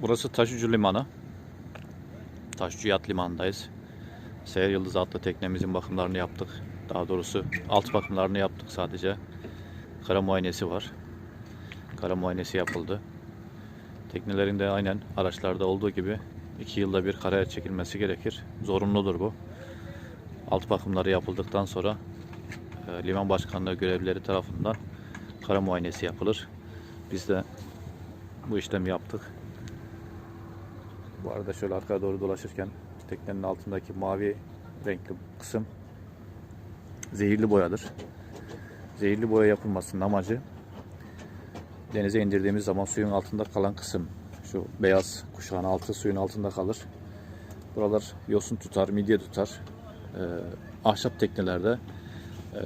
Burası Taşucu Limanı. Taşucu Yat Limanı'ndayız. Seher Yıldız adlı teknemizin bakımlarını yaptık. Daha doğrusu alt bakımlarını yaptık sadece. Kara muayenesi var. Kara muayenesi yapıldı. Teknelerin de aynen araçlarda olduğu gibi 2 yılda bir karaya çekilmesi gerekir. Zorunludur bu. Alt bakımları yapıldıktan sonra e, liman başkanlığı görevlileri tarafından kara muayenesi yapılır. Biz de bu işlemi yaptık. Bu arada şöyle arkaya doğru dolaşırken teknenin altındaki mavi renkli kısım zehirli boyadır. Zehirli boya yapılmasının amacı denize indirdiğimiz zaman suyun altında kalan kısım şu beyaz kuşağın altı suyun altında kalır. Buralar yosun tutar, midye tutar. Ee, ahşap teknelerde e,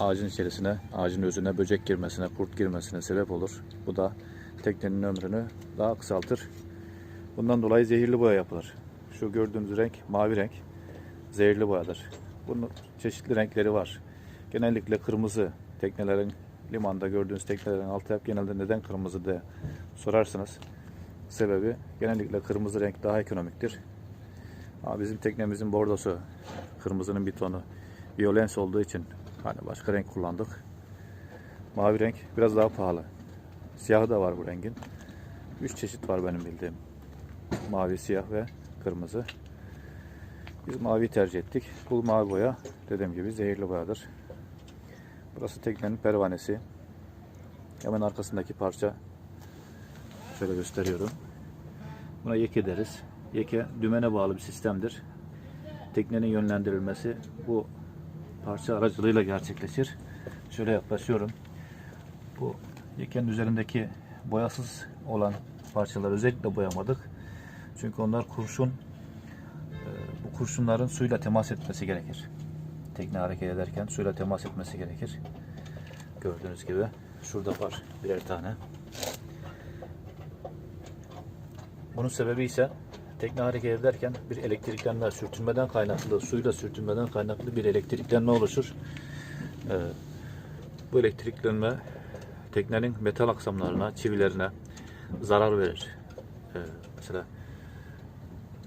ağacın içerisine, ağacın özüne böcek girmesine, kurt girmesine sebep olur. Bu da teknenin ömrünü daha kısaltır. Bundan dolayı zehirli boya yapılır. Şu gördüğünüz renk mavi renk zehirli boyadır. Bunun çeşitli renkleri var. Genellikle kırmızı teknelerin limanda gördüğünüz teknelerin altı hep genelde neden kırmızı diye sorarsanız sebebi genellikle kırmızı renk daha ekonomiktir. Ama bizim teknemizin bordosu kırmızının bir tonu violens olduğu için hani başka renk kullandık. Mavi renk biraz daha pahalı. Siyahı da var bu rengin. Üç çeşit var benim bildiğim. Mavi, siyah ve kırmızı. Biz mavi tercih ettik. Bu mavi boya dediğim gibi zehirli boyadır. Burası teknenin pervanesi. Hemen arkasındaki parça şöyle gösteriyorum. Buna yeke deriz. Yeke dümene bağlı bir sistemdir. Teknenin yönlendirilmesi bu parça aracılığıyla gerçekleşir. Şöyle yaklaşıyorum. Bu yekenin üzerindeki boyasız olan parçaları özellikle boyamadık. Çünkü onlar kurşun e, bu kurşunların suyla temas etmesi gerekir. Tekne hareket ederken suyla temas etmesi gerekir. Gördüğünüz gibi şurada var birer tane. Bunun sebebi ise tekne hareket ederken bir elektriklenme, sürtünmeden kaynaklı, suyla sürtünmeden kaynaklı bir elektriklenme oluşur. Ee, bu elektriklenme teknenin metal aksamlarına, çivilerine zarar verir. Ee, mesela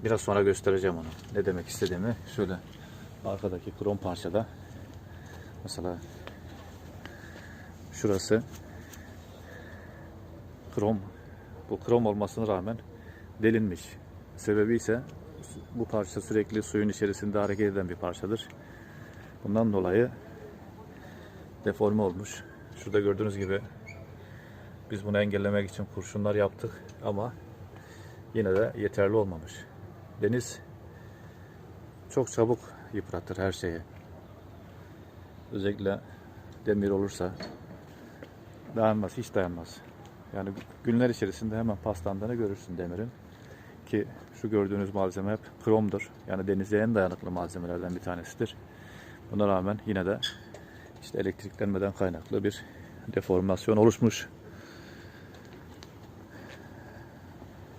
biraz sonra göstereceğim onu. Ne demek istediğimi. Şöyle arkadaki krom parçada mesela şurası krom bu krom olmasına rağmen delinmiş. Sebebi ise bu parça sürekli suyun içerisinde hareket eden bir parçadır. Bundan dolayı deforme olmuş. Şurada gördüğünüz gibi biz bunu engellemek için kurşunlar yaptık ama yine de yeterli olmamış. Deniz çok çabuk yıpratır her şeyi. Özellikle demir olursa dayanmaz, hiç dayanmaz. Yani günler içerisinde hemen paslandığını görürsün demirin. Ki şu gördüğünüz malzeme hep kromdur. Yani denize en dayanıklı malzemelerden bir tanesidir. Buna rağmen yine de işte elektriklenmeden kaynaklı bir deformasyon oluşmuş.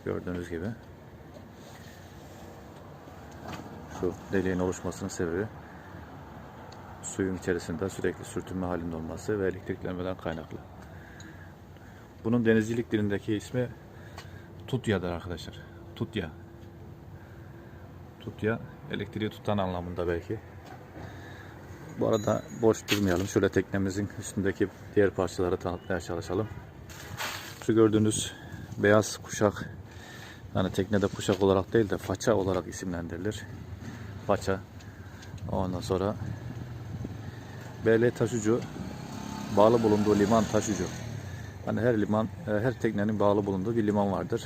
Gördüğünüz gibi. Şu deliğin oluşmasının sebebi suyun içerisinde sürekli sürtünme halinde olması ve elektriklenmeden kaynaklı. Bunun denizcilik dilindeki ismi tutya'dır arkadaşlar. Tutya. Tutya elektriği tutan anlamında belki. Bu arada boş durmayalım. Şöyle teknemizin üstündeki diğer parçaları tanıtmaya çalışalım. Şu gördüğünüz beyaz kuşak yani teknede kuşak olarak değil de faça olarak isimlendirilir. Faça. Ondan sonra BL taşucu bağlı bulunduğu liman taşucu. Hani her liman, e, her teknenin bağlı bulunduğu bir liman vardır.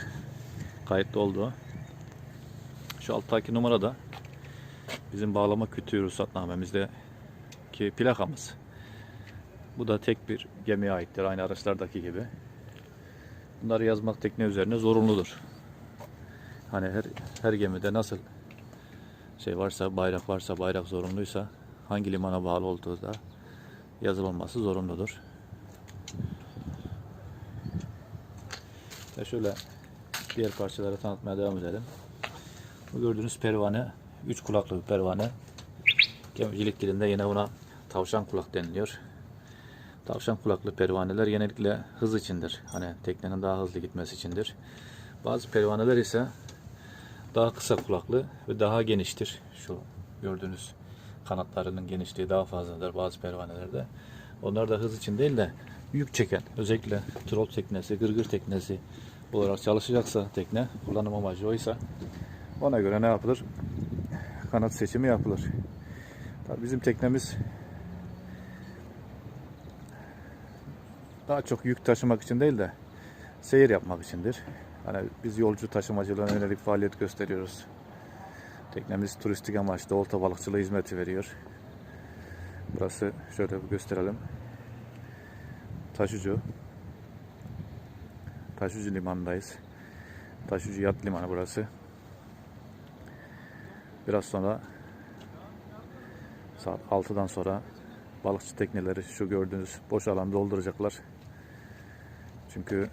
Kayıtlı olduğu. Şu alttaki numara da bizim bağlama kütüğü ruhsatnamemizde ki plakamız. Bu da tek bir gemiye aittir. Aynı araçlardaki gibi. Bunları yazmak tekne üzerine zorunludur. Hani her her gemide nasıl şey varsa, bayrak varsa, bayrak zorunluysa hangi limana bağlı olduğu da yazılması zorunludur. Ve şöyle diğer parçaları tanıtmaya devam edelim. Bu gördüğünüz pervane, üç kulaklı bir pervane. Gemicilik dilinde yine buna tavşan kulak deniliyor. Tavşan kulaklı pervaneler genellikle hız içindir. Hani teknenin daha hızlı gitmesi içindir. Bazı pervaneler ise daha kısa kulaklı ve daha geniştir. Şu gördüğünüz kanatlarının genişliği daha fazladır bazı pervanelerde. Onlar da hız için değil de yük çeken, özellikle troll teknesi, gırgır teknesi olarak çalışacaksa tekne, kullanım amacı oysa ona göre ne yapılır? Kanat seçimi yapılır. Tabii bizim teknemiz daha çok yük taşımak için değil de seyir yapmak içindir. Hani biz yolcu taşımacılığına yönelik faaliyet gösteriyoruz. Teknemiz turistik amaçlı olta balıkçılığı hizmeti veriyor. Burası şöyle bir gösterelim. Taşucu. Taşucu limanındayız. Taşucu yat limanı burası. Biraz sonra saat 6'dan sonra balıkçı tekneleri şu gördüğünüz boş alanı dolduracaklar. Çünkü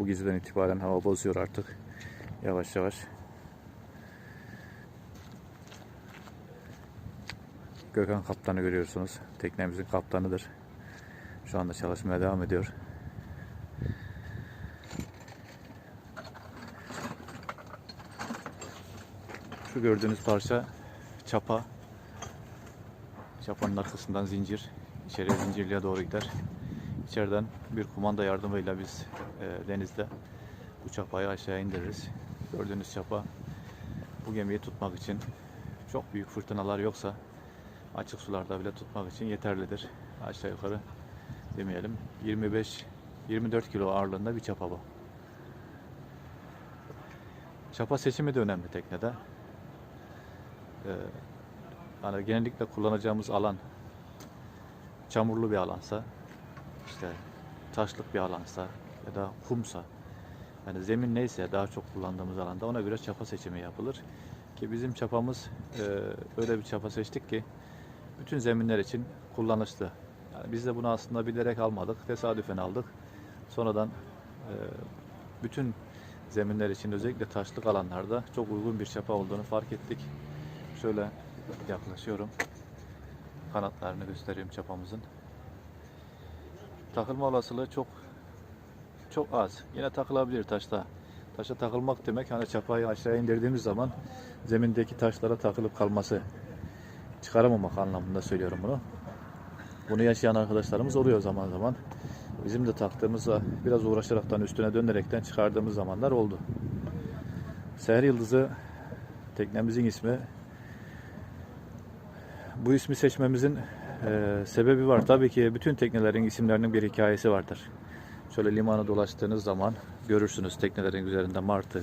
bu geceden itibaren hava bozuyor artık. Yavaş yavaş. Gökhan kaptanı görüyorsunuz. Teknemizin kaptanıdır. Şu anda çalışmaya devam ediyor. Şu gördüğünüz parça çapa. Çapanın arkasından zincir. İçeriye zincirliğe doğru gider. İçeriden bir kumanda yardımıyla biz e, denizde bu çapayı aşağı indiririz. Gördüğünüz çapa bu gemiyi tutmak için çok büyük fırtınalar yoksa açık sularda bile tutmak için yeterlidir. Aşağı yukarı demeyelim 25 24 kilo ağırlığında bir çapa bu. Çapa seçimi de önemli teknede. Ee, hani genellikle kullanacağımız alan çamurlu bir alansa işte taşlık bir alansa ya da kumsa yani zemin neyse daha çok kullandığımız alanda ona göre çapa seçimi yapılır. Ki bizim çapamız e, öyle bir çapa seçtik ki bütün zeminler için kullanışlı. Yani biz de bunu aslında bilerek almadık, tesadüfen aldık. Sonradan e, bütün zeminler için özellikle taşlık alanlarda çok uygun bir çapa olduğunu fark ettik. Şöyle yaklaşıyorum. Kanatlarını göstereyim çapamızın. Takılma olasılığı çok çok az. Yine takılabilir taşta. Taşa takılmak demek hani çapayı aşağı indirdiğimiz zaman zemindeki taşlara takılıp kalması çıkaramamak anlamında söylüyorum bunu. Bunu yaşayan arkadaşlarımız oluyor zaman zaman. Bizim de taktığımızda biraz uğraşaraktan üstüne dönerekten çıkardığımız zamanlar oldu. Seher Yıldızı teknemizin ismi. Bu ismi seçmemizin e, sebebi var. Tabii ki bütün teknelerin isimlerinin bir hikayesi vardır. Şöyle limanı dolaştığınız zaman görürsünüz teknelerin üzerinde martı,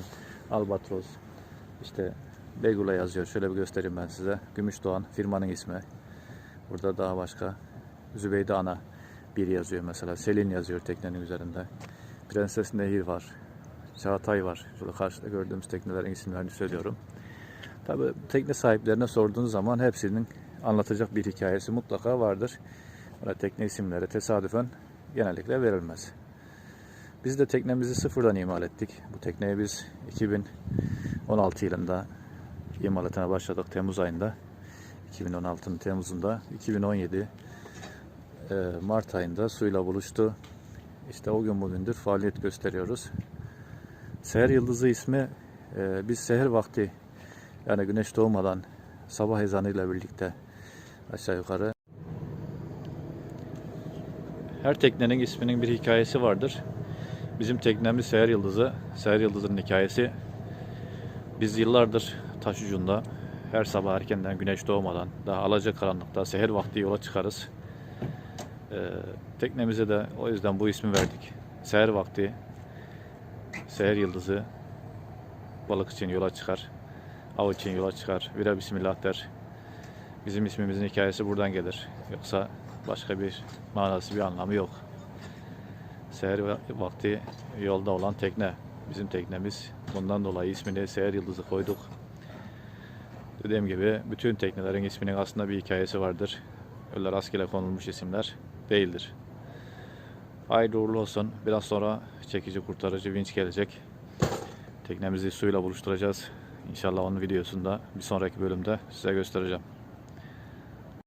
albatros, işte Begula yazıyor. Şöyle bir göstereyim ben size. Gümüşdoğan firmanın ismi. Burada daha başka Zübeyde Ana bir yazıyor mesela. Selin yazıyor teknenin üzerinde. Prenses Nehir var. Çağatay var. Şurada karşıda gördüğümüz teknelerin isimlerini söylüyorum. Tabi tekne sahiplerine sorduğunuz zaman hepsinin anlatacak bir hikayesi mutlaka vardır. Böyle tekne isimleri tesadüfen genellikle verilmez. Biz de teknemizi sıfırdan imal ettik. Bu tekneyi biz 2016 yılında imalatına başladık Temmuz ayında. 2016'nın Temmuz'unda 2017 e, Mart ayında suyla buluştu. İşte o gün bugündür faaliyet gösteriyoruz. Seher Yıldızı ismi e, biz seher vakti yani güneş doğmadan sabah ezanıyla birlikte aşağı yukarı her teknenin isminin bir hikayesi vardır. Bizim teknemiz Seher Yıldızı. Seher Yıldızı'nın hikayesi biz yıllardır taş ucunda her sabah erkenden güneş doğmadan daha alacakaranlıkta seher vakti yola çıkarız. Ee, teknemize de o yüzden bu ismi verdik. Seher vakti seher yıldızı balık için yola çıkar. Av için yola çıkar. Vira bismillah der. Bizim ismimizin hikayesi buradan gelir. Yoksa başka bir manası bir anlamı yok. Seher vakti yolda olan tekne. Bizim teknemiz. Bundan dolayı ismini Seher Yıldızı koyduk. Dediğim gibi bütün teknelerin isminin aslında bir hikayesi vardır. Öyle rastgele konulmuş isimler değildir. Hayırlı uğurlu olsun. Biraz sonra çekici kurtarıcı vinç gelecek. Teknemizi suyla buluşturacağız. İnşallah onun videosunda bir sonraki bölümde size göstereceğim.